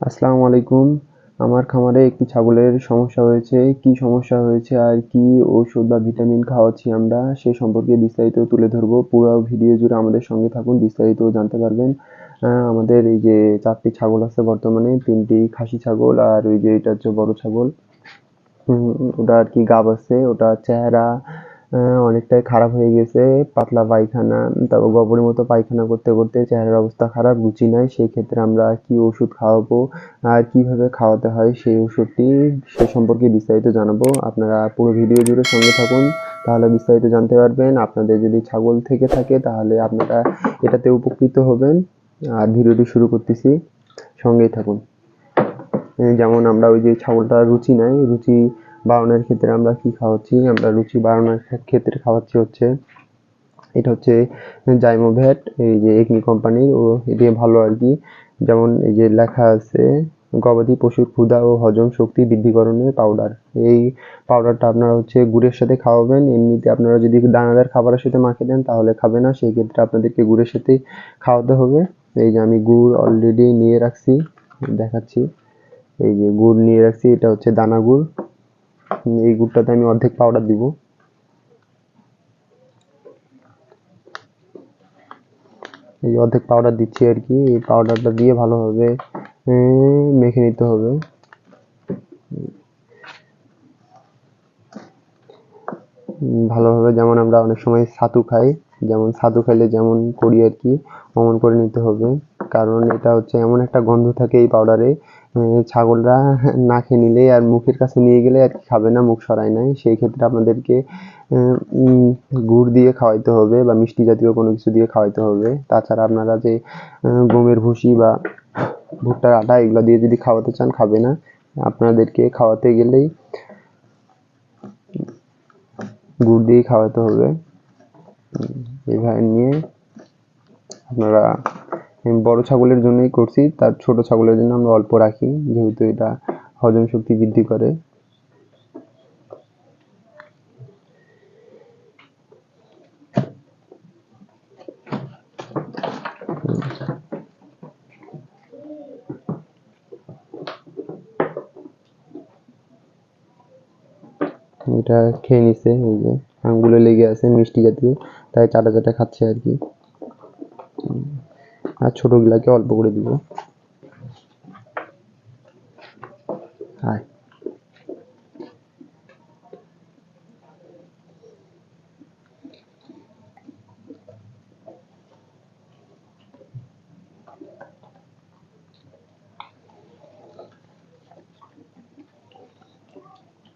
আসসালামু আলাইকুম। আমার খামারে একটি ছাগলের সমস্যা হয়েছে। কি সমস্যা হয়েছে আর কি ওষুধ বা ভিটামিন খাওয়াচ্ছি আমরা সে সম্পর্কে বিস্তারিত তুলে ধরবো। পুরো ভিডিও জুড়ে আমাদের সঙ্গে থাকুন, বিস্তারিত জানতে পারবেন। আমাদের এই যে চারটি ছাগল আছে বর্তমানে, তিনটি খাসি ছাগল আর ওই যে এটা হচ্ছে বড় ছাগল। ওটা আর কি গাব আছে, ওটা চেহারা অনেকটাই খারাপ হয়ে গেছে। পাতলা পায়খানা, তারপর গোবরের মতো পায়খানা করতে করতে চেহারার অবস্থা খারাপ, রুচি নাই। সেই ক্ষেত্রে আমরা কি ওষুধ খাওয়াবো আর কীভাবে খাওয়াতে হয় সেই ওষুধটি সে সম্পর্কে বিস্তারিত জানাব। আপনারা পুরো ভিডিও জুড়ে সঙ্গে থাকুন, তাহলে বিস্তারিত জানতে পারবেন। আপনাদের যদি ছাগল থেকে থাকে, তাহলে আপনারা এটাতে উপকৃত হবেন। আর ভিডিওটি শুরু করতেছি, সঙ্গেই থাকুন। যেমন আমরা ওই যে ছাগলটা রুচি নাই, রুচি বাড়ানোর ক্ষেত্রে আমরা কি খাওয়াচ্ছি? আমরা রুচি বাড়ানোর ক্ষেত্রে খাওয়াচ্ছি হচ্ছে, এটা হচ্ছে জাইমোভ্যাট এই যে একনি কোম্পানির ও এটি ভালো আর কি। যেমন এই যে লেখা আছে, গবাদি পশুর ক্ষুধা ও হজম শক্তি বৃদ্ধিকরণের পাউডার এই পাউডারটা আপনারা হচ্ছে গুড়ের সাথে খাওয়াবেন। এমনিতে আপনারা যদি দানাদার খাবারের সাথে মাখিয়ে দেন, তাহলে খাবে না। সেই ক্ষেত্রে আপনাদেরকে গুড়ের সাথে খাওয়াতে হবে। এই যে আমি গুড় অলরেডি নিয়ে রাখছি, দেখাচ্ছি। এই যে গুড় নিয়ে রাখছি, এটা হচ্ছে দানা গুড়। এই গুড়টাতে আমি অর্ধেক পাউডার দিব। এই অর্ধেক পাউডার দিচ্ছি আর কি। এই পাউডারটা দিয়ে ভালোভাবে মেখে নিতে হবে। ভালোভাবে যেমন আমরা অনেক সময় ছাতু খাই, যেমন ছাতু খাইলে যেমন করি আর কি, অমন করে নিতে হবে। কারণ এটা হচ্ছে এমন একটা গন্ধ থাকে এই পাউডারে ছাগলরা না খেয়ে নিলে আর মুখের কাছে নিয়ে গেলে আর খাবে না, মুখ সরায় নাই। সেই ক্ষেত্রে আপনাদেরকে গুড় দিয়ে খাওয়াইতে হবে বা মিষ্টি জাতীয় কোনো কিছু দিয়ে খাওয়াইতে হবে। তাছাড়া আপনারা যে গমের ভুসি বা ভুট্টার আটা এগুলো দিয়ে যদি খাওয়াতে চান, খাবে না। আপনাদেরকে খাওয়াতে গেলেই গুড় দিয়ে খাওয়াতে হবে। এভাবে নিয়ে আপনারা বড় ছাগলের জন্যই করছি। তার ছোট ছাগলের জন্য আমরা অল্প রাখি, যেহেতু এটা হজম শক্তি বৃদ্ধি করে। এটা খেয়ে নিছে এই যে আঙ্গুলে লেগে আছে মিষ্টি জাতীয়, তাই চাটা চাটা খাচ্ছে আর কি। আর ছোটগুলাকে অল্প করে দিব। আয়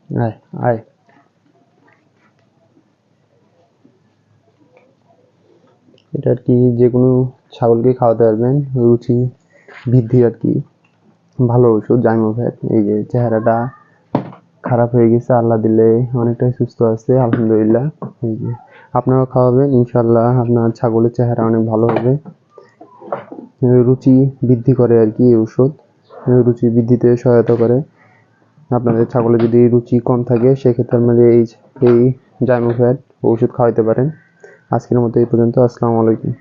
আয় আয় এটা আর কি যে কোনো ছাগলকে খাওয়াতে পারবেন, রুচি বৃদ্ধি আর কি। ভালো ওষুধ, জাইমোভ্যাট, এই যে চেহারাটা খারাপ হয়ে গেছে, আল্লাহ দিলে অনেকটাই সুস্থ আছে, আলহামদুলিল্লাহ। এই যে আপনারাও খাওয়াবেন ইনশাল্লাহ আপনার ছাগলের চেহারা অনেক ভালো হবে। রুচি বৃদ্ধি করে আর কি এই ওষুধ, রুচি বৃদ্ধিতে সহায়তা করে। আপনাদের ছাগলের যদি রুচি কম থাকে, সেক্ষেত্রে আপনারা এই এই জাইমোভ্যাট ওষুধ খাওয়াইতে পারেন। আজকের মতো এই পর্যন্ত, আসসালামু আলাইকুম।